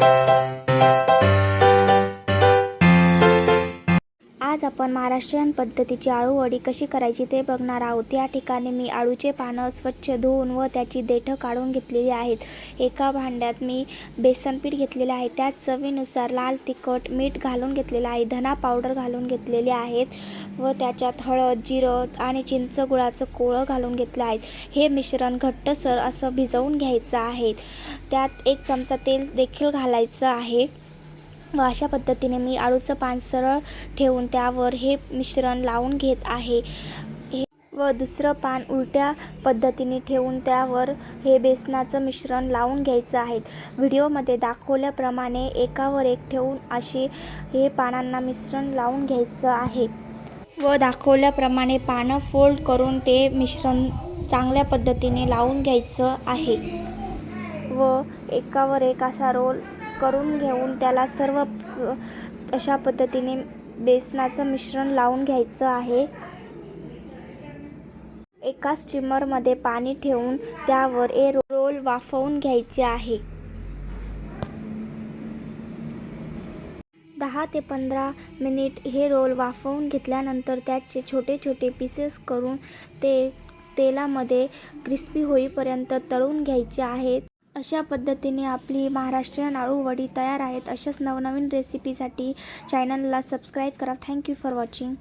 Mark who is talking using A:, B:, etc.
A: Thank you. आज आपण महाराष्ट्रीयन पद्धतीची आळूवडी कशी करायची ते बघणार आहोत. या ठिकाणी मी आळूचे पानं स्वच्छ धुवून व त्याची देठं काढून घेतलेली आहेत. एका भांड्यात मी बेसन पीठ घेतलेले आहे. त्यात चवीनुसार लाल तिखट मीठ घालून घेतलेलं आहे. धना पावडर घालून घेतलेले आहेत व त्याच्यात हळद जिरं आणि चिंच गुळाचं कोळं घालून घेतलं आहे. हे मिश्रण घट्टसर असं भिजवून घ्यायचं आहे. त्यात एक चमचा तेल देखील घालायचं आहे. व अशा पद्धतीने मी आळूचं पान सरळ ठेवून त्यावर हे मिश्रण लावून घेत आहे. हे व दुसरं पान उलट्या पद्धतीने ठेवून त्यावर हे बेसनाचं मिश्रण लावून घ्यायचं आहे. व्हिडिओमध्ये दाखवल्याप्रमाणे एकावर एक ठेवून असे हे पानांना मिश्रण लावून घ्यायचं आहे. व दाखवल्याप्रमाणे पानं फोल्ड करून ते मिश्रण चांगल्या पद्धतीने लावून घ्यायचं आहे. व एकावर एक असा रोल करून घेऊन त्याला सर्व अशा पद्धतीने बेसनाचं मिश्रण लावून घ्यायचं आहे. एका स्टीमरमध्ये पाणी ठेवून त्यावर ए रोल वाफवून घ्यायचे आहे. दहा ते पंधरा मिनिट हे रोल वाफवून घेतल्यानंतर त्याचे छोटे छोटे पीसेस करून ते तेलामध्ये क्रिस्पी होईपर्यंत तळून घ्यायचे आहेत. अशा पद्धतीने आपली महाराष्ट्रीयन आळूवडी तयार आहेत. अशाच नवनवीन रेसिपीसाठी चॅनलला सबस्क्राईब करा. Thank you for watching